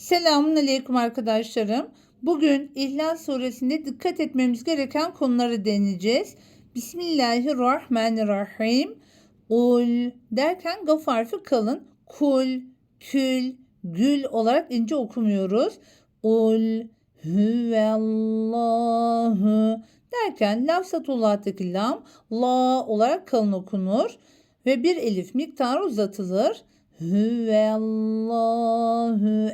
Selamun Aleyküm arkadaşlarım. Bugün İhlas suresinde dikkat etmemiz gereken konuları deneyeceğiz. Bismillahirrahmanirrahim. Ul derken gaf harfi kalın. Kul, kül, gül olarak ince okumuyoruz. Ul hüvellahu derken lafzatullah'taki lam la olarak kalın okunur ve bir elif miktarı uzatılır. Hüvellahu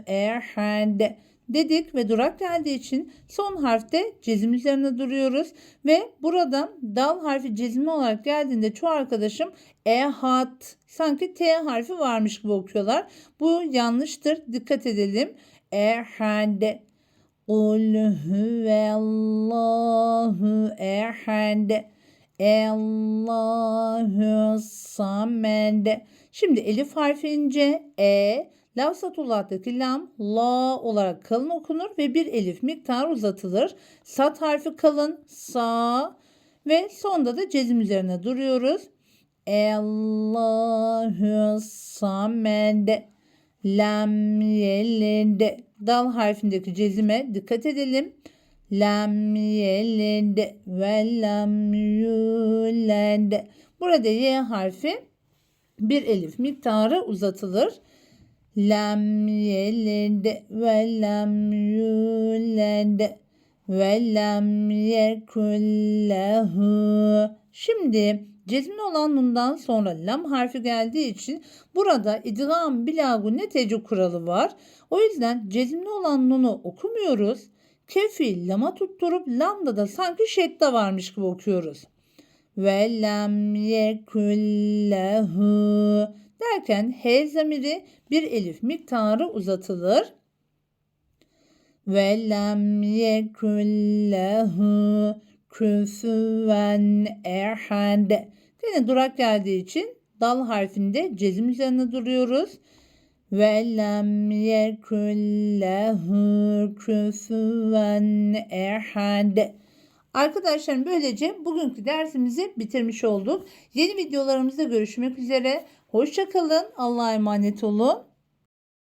ehad dedik ve durak geldiği için son harfte cezim üzerine duruyoruz ve burada dal harfi cezimli olarak geldiğinde çoğu arkadaşım ehad sanki T harfi varmış gibi okuyorlar. Bu yanlıştır. Dikkat edelim. Ehad Kul huvallahu ehad Allahu samed. Şimdi elif harfi ince e Lavsatullah'taki lam la olarak kalın okunur ve bir elif miktarı uzatılır. Sat harfi kalın sa ve sonda da cezim üzerine duruyoruz. Allahu samed lam yelid dal harfindeki cezime dikkat edelim. Lam yelid ve lam yulad. Burada y harfi bir elif miktarı uzatılır. Lam yelid ve lam yulad ve lam yekullehu. Şimdi cezmli olan nundan sonra lam harfi geldiği için burada idgam bilagunne tecü kuralı var. O yüzden cezmli olan nunu okumuyoruz. Kefi lama tutturup lamda da sanki şedde varmış gibi okuyoruz. Ve lam yekullehu derken H zamiri bir elif miktarı uzatılır. Ve lem yekullehu küfüven ehad. Yine durak geldiği için dal harfinde cezim üzerine duruyoruz. Ve lem yekullehu küfüven ehad. Arkadaşlarım böylece bugünkü dersimizi bitirmiş olduk. Yeni videolarımızda görüşmek üzere. Hoşçakalın. Allah'a emanet olun.